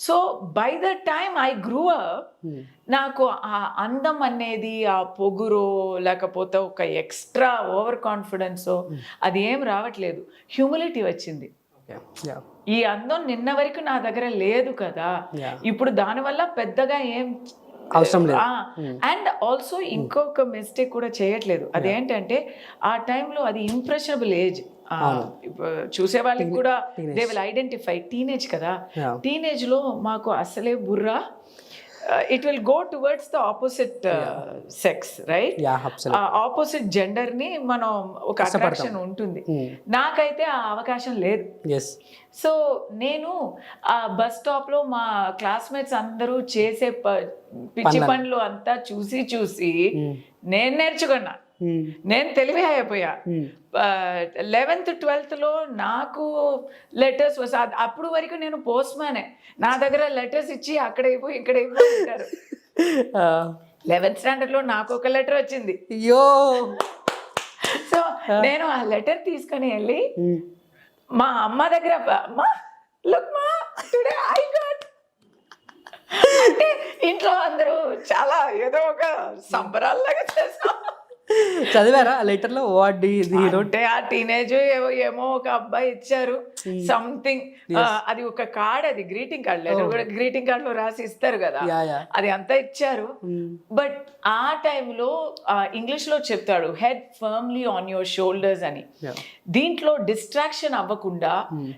So by the time I grew up Hmm. నాకు ఆ అందం అనేది ఆ పొగురో లేకపోతే ఒక ఎక్స్ట్రా ఓవర్ కాన్ఫిడెన్స్ అది ఏం రావట్లేదు. హ్యూమిలిటీ వచ్చింది. ఈ అందం నిన్న వరకు నా దగ్గర లేదు కదా. ఇప్పుడు దానివల్ల పెద్దగా ఏం అవసరం లేదు. అండ్ ఆల్సో ఇంకొక మిస్టేక్ కూడా చేయట్లేదు. అదేంటంటే ఆ టైంలో అది ఇంప్రెషనబుల్ ఏజ్ చూసే వాళ్ళకి కూడా దే విల్ ఐడెంటిఫై టీనేజ్ కదా. టీనేజ్లో మాకు అసలే Borra. It will go towards the opposite sex right opposite జెండర్ని మనం ఒక అట్రాక్షన్ ఉంటుంది. నాకైతే ఆ అవకాశం లేదు. సో నేను ఆ బస్ స్టాప్లో మా క్లాస్మేట్స్ అందరూ చేసే పిచ్చి పనులు అంతా చూసి చూసి నేను నేర్చుకున్నా. నేను తెలివి అయిపోయా. లెవెన్త్ ట్వెల్త్లో నాకు లెటర్స్ వస్తా అప్పుడు వరకు నేను పోస్ట్ మ్యానే నా దగ్గర లెటర్స్ ఇచ్చి అక్కడ ఇవ్వు ఇక్కడ ఇవ్వు అంటారు. లెవెన్త్ స్టాండర్డ్లో నాకు ఒక లెటర్ వచ్చింది. అయ్యో! సో నేను ఆ లెటర్ తీసుకొని వెళ్ళి మా అమ్మ దగ్గర అమ్మా లుక్ మా టుడే ఐ గాట్ అంటే ఇంట్లో అందరూ చాలా ఏదో ఒక సంబరాల్లాగా చేసాం చదివారా ఆ లెటర్లో వాట్ డి హీరో అంటే ఆ టీనేజ్ ఏమో ఒక అబ్బాయి ఇచ్చారు. సంథింగ్ అది ఒక కార్డ్ అది గ్రీటింగ్ కార్డ్ లెటర్ కూడా గ్రీటింగ్ కార్డ్లో రాసి ఇస్తారు కదా. అది అంతా ఇచ్చారు. బట్ ఆ టైంలో ఇంగ్లీష్లో చెప్తాడు head firmly on your shoulders అని. దీంట్లో డిస్ట్రాక్షన్ అవ్వకుండా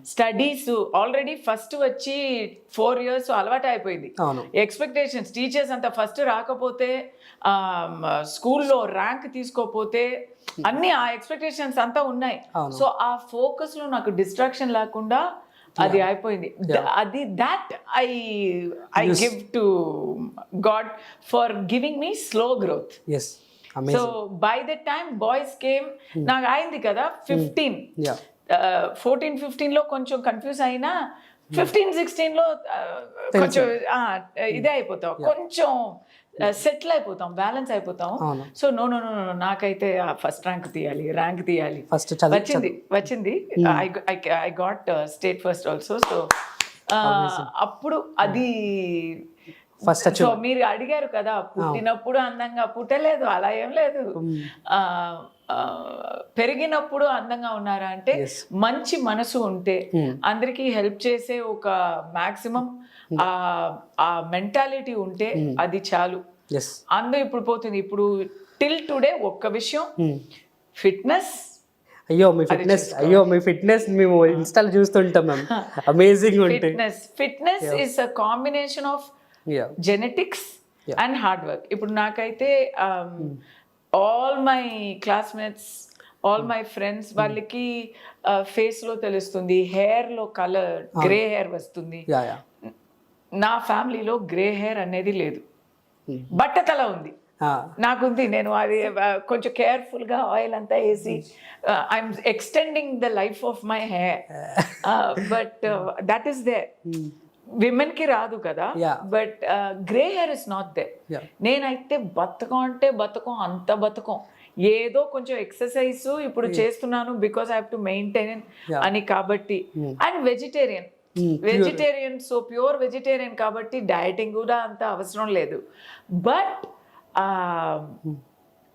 స్టడీస్ ఆల్రెడీ ఫస్ట్ వచ్చి ఫోర్ ఇయర్స్ అలవాటు అయిపోయింది. ఎక్స్పెక్టేషన్స్ టీచర్స్ అంత ఫస్ట్ రాకపోతే స్కూల్లో ర్యాంక్ తీసుకోపోతే అన్ని ఆ ఎక్స్పెక్టేషన్స్ అంతా ఉన్నాయి. సో ఆ ఫోకస్లో నాకు డిస్ట్రాక్షన్ లేకుండా అది అయిపోయింది. అది that I I give to God for giving me slow growth yes so by the time boys came నాకు అయింది కదా ఫిఫ్టీన్ ఫోర్టీన్ ఫిఫ్టీన్లో కొంచెం కన్ఫ్యూజ్ అయినా ఫిఫ్టీన్ సిక్స్టీన్లో ఆ, కొంచెం ఆ, ఇదే అయిపోతాం. కొంచెం సెటిల్ అయిపోతాం బ్యాలెన్స్ అయిపోతాం. సో నో నో నో నాకైతే ఫస్ట్ ర్యాంక్ తీయాలి ర్యాంక్ తీయాలి. ఫస్ట్ వచ్చింది వచ్చింది. I got state first also so అప్పుడు అది ఫస్ట్ సో మీరు అడిగారు కదా పుట్టినప్పుడు అందంగా పుట్టలేదు అలా ఏం లేదు. పెరిగినప్పుడు అందంగా ఉన్నారా అంటే మంచి మనసు ఉంటే అందరికీ హెల్ప్ చేసే ఒక మాక్సిమం ఆ మెంటాలిటీ ఉంటే అది చాలు. అందరూ ఇప్పుడు పోతుంది. ఇప్పుడు టిల్ టుడే ఒక్క విషయం ఫిట్నెస్. అయ్యో మీ ఫిట్నెస్ అయ్యో మీ ఫిట్నెస్ మేము ఇన్స్టాల్ చూస్తుంటాం ma'am. Amazing fitness fitness is a combination of genetics and hard work ఇప్పుడు నాకైతే all my classmates all my friends వాళ్ళకి ఫేస్లో తెలుస్తుంది హెయిర్లో కలర్ గ్రే హెయిర్ వస్తుంది. నా ఫ్యామిలీలో గ్రే హెయిర్ అనేది లేదు. బట్టతల ఉంది. నాకుంది. నేను అది ఆ, కొంచెం కేర్ఫుల్గా ఆయిల్ అంతా వేసి I'm extending the life of my hair but that is there విమెన్కి రాదు కదా. But grey hair is not there. నేనైతే బతకం అంటే బతకం అంత బతకం. ఏదో కొంచెం ఎక్సర్సైజ్ ఇప్పుడు చేస్తున్నాను because I have to maintain అని కాబట్టి. And vegetarian. Vegetarian so pure vegetarian కాబట్టి డయటింగ్ కూడా అంత అవసరం లేదు. But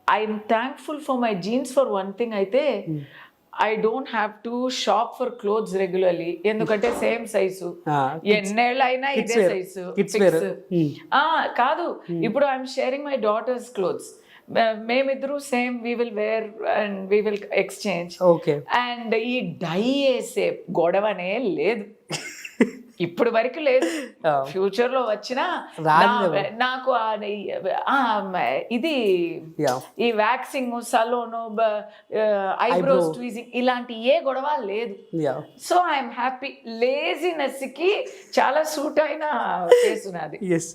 I'm thankful for my genes for one thing అయితే I don't have to shop for clothes regularly ఎందుకంటే సేమ్ సైజు ఎన్నేళ్ళైనా ఇదే. సైజు. Hmm. కాదు. ఇప్పుడు I'm sharing my daughter's clothes మేమిద్దరు same we will wear and we will exchange okay and ఈ dye వేసే గొడవనే లేదు. ఇప్పుడు వరకు లేదు. ఫ్యూచర్లో వచ్చినా నాకు ఇది ఈ వ్యాక్సింగ్ సలోను ఐబ్రోస్ ట్వీజింగ్ ఇలాంటి ఏ గొడవ లేదు. So I'm happy. లేజినెస్కి చాలా సూట్ అయిన ఫేస్ నాది. ఎస్